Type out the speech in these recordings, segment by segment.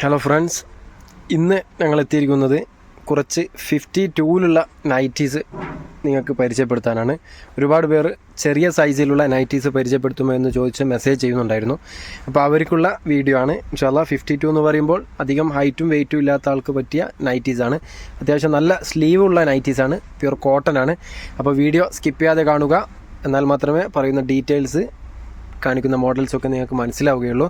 Hello friends ഇന്ന് ഞങ്ങൾ എത്തിയിരിക്കുന്നത് കുറച്ച് ഫിഫ്റ്റി ടൂവിലുള്ള നൈറ്റീസ് നിങ്ങൾക്ക് പരിചയപ്പെടുത്താനാണ്. ഒരുപാട് പേർ ചെറിയ സൈസിലുള്ള നൈറ്റീസ് പരിചയപ്പെടുത്തുമോ എന്ന് ചോദിച്ച് മെസ്സേജ് ചെയ്യുന്നുണ്ടായിരുന്നു. അപ്പോൾ അവർക്കുള്ള വീഡിയോ ആണ്. ഇൻഷാല്ല ഫിഫ്റ്റി ടു എന്ന് പറയുമ്പോൾ അധികം ഹൈറ്റും വെയിറ്റും ഇല്ലാത്ത ആൾക്ക് പറ്റിയ നൈറ്റീസ് ആണ്. അത്യാവശ്യം നല്ല സ്ലീവ് ഉള്ള നൈറ്റീസ് ആണ്. പ്യുർ കോട്ടൺ ആണ്. അപ്പോൾ വീഡിയോ സ്കിപ്പ് ചെയ്യാതെ കാണുക. എന്നാൽ മാത്രമേ പറയുന്ന ഡീറ്റെയിൽസ് കാണിക്കുന്ന മോഡൽസൊക്കെ നിങ്ങൾക്ക് മനസ്സിലാവുകയുള്ളൂ.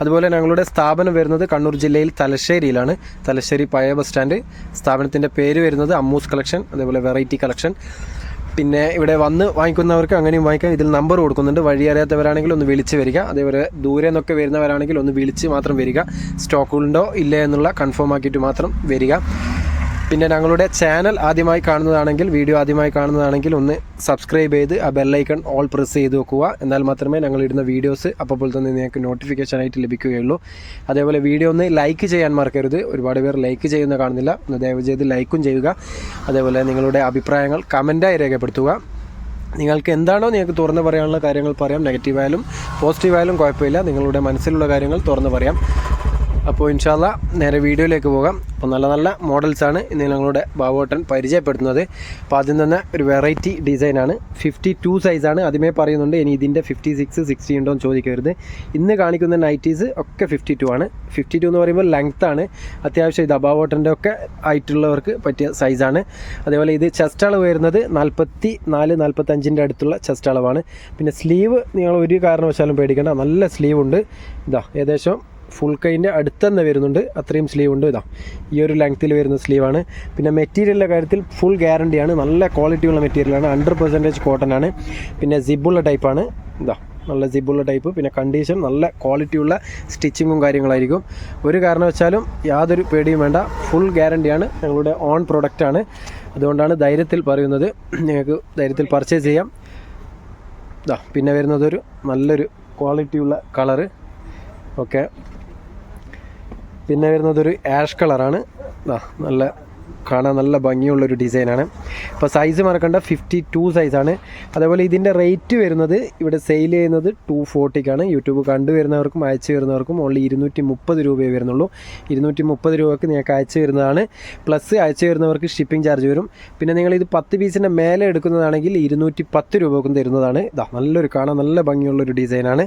അതുപോലെ ഞങ്ങളുടെ സ്ഥാപനം വരുന്നത് കണ്ണൂർ ജില്ലയിൽ തലശ്ശേരിയിലാണ്. തലശ്ശേരി പഴയ ബസ് സ്റ്റാൻഡ് സ്ഥാപനത്തിന്റെ പേര് വരുന്നത് അമ്മൂസ് കളക്ഷൻ അതേപോലെ വെറൈറ്റി കളക്ഷൻ. പിന്നെ ഇവിടെ വന്ന് വാങ്ങിക്കുന്നവർക്ക് അങ്ങനെയും വാങ്ങിക്കാം. ഇതിൽ നമ്പർ കൊടുക്കുന്നുണ്ട്. വഴി അറിയാത്തവരാണെങ്കിൽ ഒന്ന് വിളിച്ച് വരിക. അതേപോലെ ദൂരെ നിന്നൊക്കെ വരുന്നവരാണെങ്കിൽ ഒന്ന് വിളിച്ച് മാത്രം വരിക. സ്റ്റോക്കുണ്ടോ ഇല്ലേ എന്നുള്ള കൺഫേം ആക്കിയിട്ട് മാത്രം വരിക. പിന്നെ ഞങ്ങളുടെ ചാനൽ ആദ്യമായി കാണുന്നതാണെങ്കിൽ വീഡിയോ ആദ്യമായി കാണുന്നതാണെങ്കിൽ ഒന്ന് സബ്സ്ക്രൈബ് ചെയ്ത് ആ ബെല്ലൈക്കൺ ഓൾ പ്രസ് ചെയ്ത് വെക്കുക. എന്നാൽ മാത്രമേ ഞങ്ങൾ ഇടുന്ന വീഡിയോസ് അപ്പോൾ തന്നെ നിങ്ങൾക്ക് നോട്ടിഫിക്കേഷൻ ആയിട്ട് ലഭിക്കുകയുള്ളൂ. അതേപോലെ വീഡിയോ ഒന്ന് ലൈക്ക് ചെയ്യാൻ മറക്കരുത്. ഒരുപാട് പേർ ലൈക്ക് ചെയ്യുന്ന കാണുന്നില്ല. ഒന്ന് ദയവ് ചെയ്ത് ലൈക്കും ചെയ്യുക. അതേപോലെ നിങ്ങളുടെ അഭിപ്രായങ്ങൾ കമന്റായി രേഖപ്പെടുത്തുക. നിങ്ങൾക്ക് എന്താണോ നിങ്ങൾക്ക് തുറന്ന് പറയാനുള്ള കാര്യങ്ങൾ പറയാം. നെഗറ്റീവായാലും പോസിറ്റീവായാലും കുഴപ്പമില്ല. നിങ്ങളുടെ മനസ്സിലുള്ള കാര്യങ്ങൾ തുറന്ന് പറയാം. അപ്പോൾ ഇൻഷാല്ല നേരെ വീഡിയോയിലേക്ക് പോകാം. അപ്പോൾ നല്ല നല്ല മോഡൽസാണ് ഇന്ന് ഞങ്ങളുടെ ബാബോട്ടൻ പരിചയപ്പെടുത്തുന്നത്. അപ്പോൾ ആദ്യം തന്നെ ഒരു വെറൈറ്റി ഡിസൈനാണ് ഫിഫ്റ്റി ടു സൈസാണ് ആദ്യമേ പറയുന്നുണ്ട് ഇനി ഇതിന്റെ ഫിഫ്റ്റി സിക്സ് സിക്സ്റ്റി ഉണ്ടോ എന്ന് ചോദിക്കരുത്. ഇന്ന് കാണിക്കുന്ന നൈറ്റീസ് ഒക്കെ ഫിഫ്റ്റി ടു ആണ്. ഫിഫ്റ്റി ടു എന്ന് പറയുമ്പോൾ ലെങ്ത് ആണ്. അത്യാവശ്യം ഇത് അബാവോട്ടന്റെ ഒക്കെ ആയിട്ടുള്ളവർക്ക് പറ്റിയ സൈസാണ് അതേപോലെ ഇത് ചെസ്റ്റ് അളവ് വരുന്നത് നാൽപ്പത്തി നാല് നാൽപ്പത്തഞ്ചിന്റെ അടുത്തുള്ള ചെസ്റ്റ് അളവാണ്. പിന്നെ സ്ലീവ് നിങ്ങൾ ഒരു കാരണവശാലും പേടിക്കേണ്ട നല്ല സ്ലീവ് ഉണ്ട്. ഇതാ ഏകദേശം ഫുൾ കൈന്റെ അടുത്ത് തന്നെ വരുന്നുണ്ട്. അത്രയും സ്ലീവ് ഉണ്ട് ഇതാ. ഈ ഒരു ലെങ്ത്തിൽ വരുന്ന സ്ലീവാണ് പിന്നെ മെറ്റീരിയലിന്റെ കാര്യത്തിൽ ഫുൾ ഗ്യാരണ്ടിയാണ് നല്ല ക്വാളിറ്റി ഉള്ള മെറ്റീരിയലാണ് ഹൺഡ്രഡ് പെർസെന്റേജ് കോട്ടൺ ആണ്. പിന്നെ സിബുള്ള ടൈപ്പാണ് ഇതാ നല്ല സിബുള്ള ടൈപ്പ് പിന്നെ കണ്ടീഷൻ നല്ല ക്വാളിറ്റിയുള്ള സ്റ്റിച്ചിങ്ങും കാര്യങ്ങളായിരിക്കും. ഒരു കാരണവശാലും യാതൊരു പേടിയും വേണ്ട. ഫുൾ ഗ്യാരണ്ടിയാണ് ഞങ്ങളുടെ ഓൺ പ്രൊഡക്റ്റാണ് അതുകൊണ്ടാണ് ധൈര്യത്തിൽ പറയുന്നത്. നിങ്ങൾക്ക് ധൈര്യത്തിൽ പർച്ചേസ് ചെയ്യാം. ഇതാ പിന്നെ വരുന്നതൊരു നല്ലൊരു ക്വാളിറ്റിയുള്ള കളറ് ഓക്കെ പിന്നെ വരുന്നത് ഒരു ആഷ് കളറാണ് നല്ല കാണാൻ നല്ല ഭംഗിയുള്ളൊരു ഡിസൈനാണ് അപ്പോൾ സൈസ് മറക്കണ്ട ഫിഫ്റ്റി ടു സൈസാണ് അതേപോലെ ഇതിന്റെ റേറ്റ് വരുന്നത് ഇവിടെ സെയിൽ ചെയ്യുന്നത് ടു ഫോർട്ടിക്കാണ് യൂട്യൂബ് കണ്ടുവരുന്നവർക്കും അയച്ചു വരുന്നവർക്കും ഓൺലി ഇരുന്നൂറ്റി മുപ്പത് രൂപയെ വരുന്നുള്ളൂ. ഇരുന്നൂറ്റി മുപ്പത് രൂപക്ക് നിങ്ങൾക്ക് അയച്ചു വരുന്നതാണ്. പ്ലസ് അയച്ചു വരുന്നവർക്ക് ഷിപ്പിംഗ് ചാർജ് വരും. പിന്നെ നിങ്ങൾ ഇത് പത്ത് പീസിന്റെ മേലെ എടുക്കുന്നതാണെങ്കിൽ ഇരുന്നൂറ്റി പത്ത് രൂപക്കും തരുന്നതാണ്. ഇതാ നല്ലൊരു കാണാൻ നല്ല ഭംഗിയുള്ളൊരു ഡിസൈനാണ്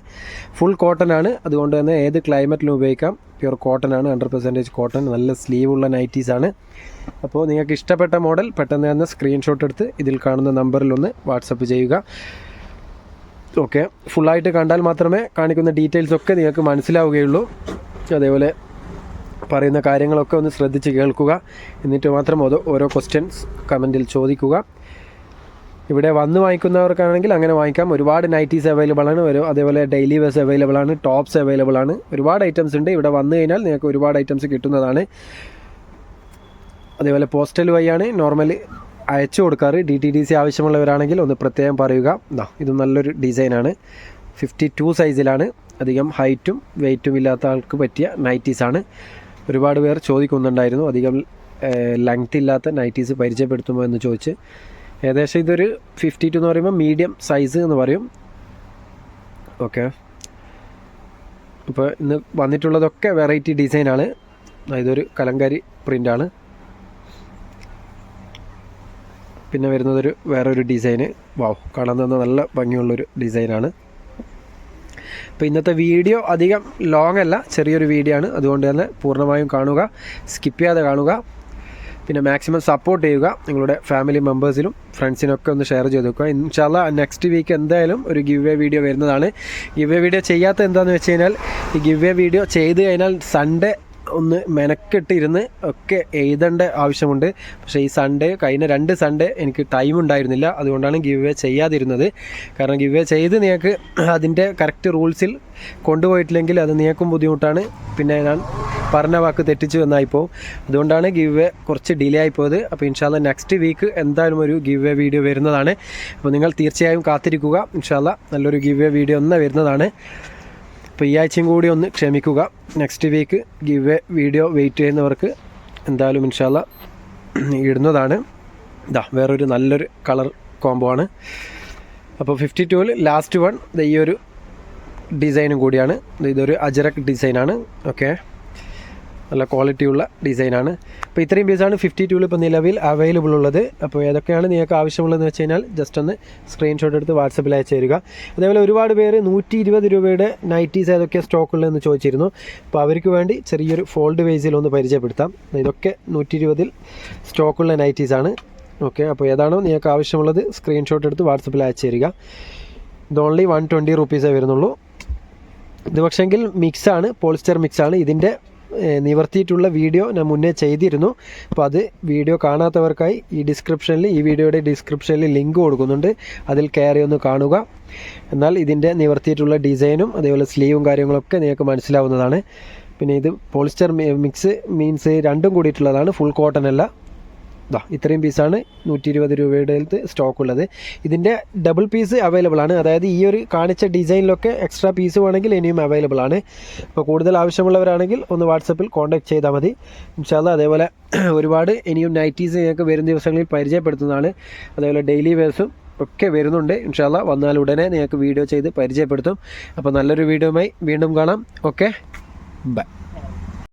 ഫുൾ കോട്ടൺ ആണ്. അതുകൊണ്ട് തന്നെ ഏത് ക്ലൈമറ്റിലും ഉപയോഗിക്കാം. പ്യുർ കോട്ടൺ ആണ് ഹൺഡ്രഡ് പെർസെന്റേജ് കോട്ടൺ നല്ല സ്ലീവ് ഉള്ള നൈറ്റീസ് ആണ്. അപ്പോൾ നിങ്ങൾക്ക് ഇഷ്ടപ്പെട്ട മോഡൽ പെട്ടെന്ന് തന്നെ സ്ക്രീൻഷോട്ട് എടുത്ത് ഇതിൽ കാണുന്ന നമ്പറിൽ ഒന്ന് വാട്സപ്പ് ചെയ്യുക. ഓക്കെ ഫുള്ളായിട്ട് കണ്ടാൽ മാത്രമേ കാണിക്കുന്ന ഡീറ്റെയിൽസ് ഒക്കെ നിങ്ങൾക്ക് മനസ്സിലാവുകയുള്ളൂ. അതേപോലെ പറയുന്ന കാര്യങ്ങളൊക്കെ ഒന്ന് ശ്രദ്ധിച്ച് കേൾക്കുക. എന്നിട്ട് മാത്രം ഓരോ ക്വസ്റ്റ്യൻസ് കമന്റിൽ ചോദിക്കുക. ഇവിടെ വന്ന് വാങ്ങിക്കുന്നവർക്കാണെങ്കിൽ അങ്ങനെ വാങ്ങിക്കാം. ഒരുപാട് നൈറ്റീസ് അവൈലബിൾ ആണ്. ഒരു അതേപോലെ ഡെയിലി വെയർസ് അവൈലബിൾ ആണ്. ടോപ്സ് അവൈലബിൾ ആണ്. ഒരുപാട് ഐറ്റംസ് ഉണ്ട്. ഇവിടെ വന്നു കഴിഞ്ഞാൽ നിങ്ങൾക്ക് ഒരുപാട് ഐറ്റംസ് കിട്ടുന്നതാണ്. അതേപോലെ പോസ്റ്റൽ വഴിയാണ് നോർമലി അയച്ചു കൊടുക്കാറ്. ഡി ടി ഡി സി ആവശ്യമുള്ളവരാണെങ്കിൽ ഒന്ന് പ്രത്യേകം പറയുക. ഇതാ ഇത് നല്ലൊരു ഡിസൈനാണ് ഫിഫ്റ്റി ടു സൈസിലാണ് അധികം ഹൈറ്റും വെയ്റ്റും ഇല്ലാത്ത ആൾക്ക് പറ്റിയ നൈറ്റീസാണ് ഒരുപാട് പേർ ചോദിക്കുന്നുണ്ടായിരുന്നു. അധികം ലെങ്ത് ഇല്ലാത്ത നൈറ്റീസ് പരിചയപ്പെടുത്തുമോ എന്ന് ചോദിച്ച്. ഏകദേശം ഇതൊരു ഫിഫ്റ്റി ടു എന്ന് പറയുമ്പോൾ മീഡിയം സൈസ് എന്ന് പറയും. ഓക്കെ ഇപ്പോൾ ഇന്ന് വന്നിട്ടുള്ളതൊക്കെ വെറൈറ്റി ഡിസൈനാണ് ഇതൊരു കലങ്കാരി പ്രിന്റാണ് പിന്നെ വരുന്നതൊരു വേറൊരു ഡിസൈന് വാവ് കാണാൻ തന്നെ നല്ല ഭംഗിയുള്ളൊരു ഡിസൈനാണ് അപ്പോൾ ഇന്നത്തെ വീഡിയോ അധികം ലോങ് അല്ല ചെറിയൊരു വീഡിയോ ആണ്. അതുകൊണ്ട് തന്നെ പൂർണമായും കാണുക സ്കിപ്പ് ചെയ്യാതെ കാണുക. പിന്നെ മാക്സിമം സപ്പോർട്ട് ചെയ്യുക നിങ്ങളുടെ ഫാമിലി മെമ്പേഴ്സിലും ഫ്രണ്ട്സിനൊക്കെ ഒന്ന് ഷെയർ ചെയ്ത് വെക്കുക. ഇൻഷാല്ല നെക്സ്റ്റ് വീക്ക് എന്തായാലും ഒരു ഗിവ് വേ വീഡിയോ വരുന്നതാണ്. ഗിവ് വേ വീഡിയോ ചെയ്യാത്ത എന്താണെന്ന് വെച്ച് കഴിഞ്ഞാൽ ഈ ഗിവ് വേ വീഡിയോ ചെയ്ത് കഴിഞ്ഞാൽ സൺഡേ ഒന്ന് മെനക്കെട്ടിരുന്ന് ഒക്കെ എഴുതേണ്ട ആവശ്യമുണ്ട്. പക്ഷേ ഈ സൺഡേ കഴിഞ്ഞ രണ്ട് സൺഡേ എനിക്ക് ടൈം ഉണ്ടായിരുന്നില്ല. അതുകൊണ്ടാണ് ഗിവ് വേ ചെയ്യാതിരുന്നത്. കാരണം ഗിവ് വേ ചെയ്ത് നിങ്ങൾക്ക് അതിന്റെ കറക്റ്റ് റൂൾസിൽ കൊണ്ടുപോയിട്ടില്ലെങ്കിൽ അത് നിങ്ങൾക്കും ബുദ്ധിമുട്ടാണ്. പിന്നെ ഞാൻ പറഞ്ഞ വാക്ക് തെറ്റിച്ചു വന്നായിപ്പോൾ അതുകൊണ്ടാണ് ഗിവ് വേ കുറച്ച് ഡിലേ ആയിപ്പോയത് അപ്പോൾ ഇൻഷാല്ല നെക്സ്റ്റ് വീക്ക് എന്തായാലും ഒരു ഗിവ് വേ വീഡിയോ വരുന്നതാണ്. അപ്പോൾ നിങ്ങൾ തീർച്ചയായും കാത്തിരിക്കുക. ഇൻഷാല്ല നല്ലൊരു ഗിവ് വേ വീഡിയോ ഒന്ന് വരുന്നതാണ്. അപ്പോൾ ഈ ആഴ്ചയും കൂടി ഒന്ന് ക്ഷമിക്കുക. Next week giveaway video wait ചെയ്യുന്നവർക്ക് എന്തായാലും ഇൻഷാല്ല ഇടുന്നതാണ്. ഇതാ വേറൊരു നല്ലൊരു കളർ കോംബോ ആണ്. അപ്പോൾ ഫിഫ്റ്റി ടുവിൽ ലാസ്റ്റ് വൺ ഈ ഒരു ഡിസൈനും കൂടിയാണ്. ഇതൊരു അജറക് ഡിസൈനാണ് ഓക്കെ നല്ല ക്വാളിറ്റിയുള്ള ഡിസൈനാണ്. അപ്പോൾ ഇത്രയും പീസാണ് ഫിഫ്റ്റി ടൂവിൽ ഇപ്പോൾ നിലവിൽ അവൈലബിൾ ഉള്ളത്. അപ്പോൾ ഏതൊക്കെയാണ് നിങ്ങൾക്ക് ആവശ്യമുള്ളതെന്ന് വെച്ച് കഴിഞ്ഞാൽ ജസ്റ്റ് ഒന്ന് സ്ക്രീൻഷോട്ട് എടുത്ത് വാട്സപ്പിൽ അയച്ചു തരിക. അതേപോലെ ഒരുപാട് പേര് നൂറ്റി ഇരുപത് രൂപയുടെ നൈറ്റീസ് ഏതൊക്കെ സ്റ്റോക്ക് ചോദിച്ചിരുന്നു. അപ്പോൾ അവർക്ക് വേണ്ടി ചെറിയൊരു ഫോൾഡ് വേസിൽ ഒന്ന് പരിചയപ്പെടുത്താം. ഇതൊക്കെ നൂറ്റി ഇരുപതിൽ സ്റ്റോക്കുള്ള നൈറ്റീസാണ് ഓക്കെ അപ്പോൾ ഏതാണോ നിങ്ങൾക്ക് ആവശ്യമുള്ളത് സ്ക്രീൻഷോട്ട് എടുത്ത് വാട്സപ്പിൽ അയച്ചു തരിക. ഇത് ഓൺലി വൺ ട്വന്റി റുപ്പീസേ വരുന്നുള്ളൂ. ഇത് പക്ഷെങ്കിൽ മിക്സാണ് പോളിസ്റ്റർ മിക്സാണ് ഇതിന്റെ നിവർത്തിയിട്ടുള്ള വീഡിയോ ഞാൻ മുന്നേ ചെയ്തിരുന്നു. അപ്പോൾ അത് വീഡിയോ കാണാത്തവർക്കായി ഈ ഡിസ്ക്രിപ്ഷനിൽ ഈ വീഡിയോയുടെ ഡിസ്ക്രിപ്ഷനിൽ ലിങ്ക് കൊടുക്കുന്നുണ്ട്. അതിൽ കയറി ഒന്ന് കാണുക. എന്നാൽ ഇതിന്റെ നിവർത്തിയിട്ടുള്ള ഡിസൈനും അതേപോലെ സ്ലീവും കാര്യങ്ങളൊക്കെ നിങ്ങൾക്ക് മനസ്സിലാവുന്നതാണ്. പിന്നെ ഇത് പോളിസ്റ്റർ മിക്സ് മീൻസ് രണ്ടും കൂടിയിട്ടുള്ളതാണ്. ഫുൾ കോട്ടൺ അല്ല. ദാ ഇത്രയും പീസാണ് നൂറ്റി ഇരുപത് രൂപയുടെ അടുത്ത് സ്റ്റോക്ക് ഉള്ളത് ഇതിന്റെ ഡബിൾ പീസ് അവൈലബിൾ ആണ്. അതായത് ഈ ഒരു കാണിച്ച ഡിസൈനിലൊക്കെ എക്സ്ട്രാ പീസ് വേണമെങ്കിൽ ഇനിയും അവൈലബിൾ ആണ്. അപ്പോൾ കൂടുതൽ ആവശ്യമുള്ളവരാണെങ്കിൽ ഒന്ന് വാട്സപ്പിൽ കോൺടാക്ട് ചെയ്താൽ മതി. ഇൻഷാല്ല അതേപോലെ ഒരുപാട് ഇനിയും നൈറ്റീസ് ഞങ്ങൾക്ക് വരും ദിവസങ്ങളിൽ പരിചയപ്പെടുത്തുന്നതാണ്. അതേപോലെ ഡെയിലി വേഴ്സും ഒക്കെ വരുന്നുണ്ട്. ഇൻഷാല്ല വന്നാൽ ഉടനെ നിങ്ങൾക്ക് വീഡിയോ ചെയ്ത് പരിചയപ്പെടുത്തും. അപ്പോൾ നല്ലൊരു വീഡിയോയുമായി വീണ്ടും കാണാം. Okay bye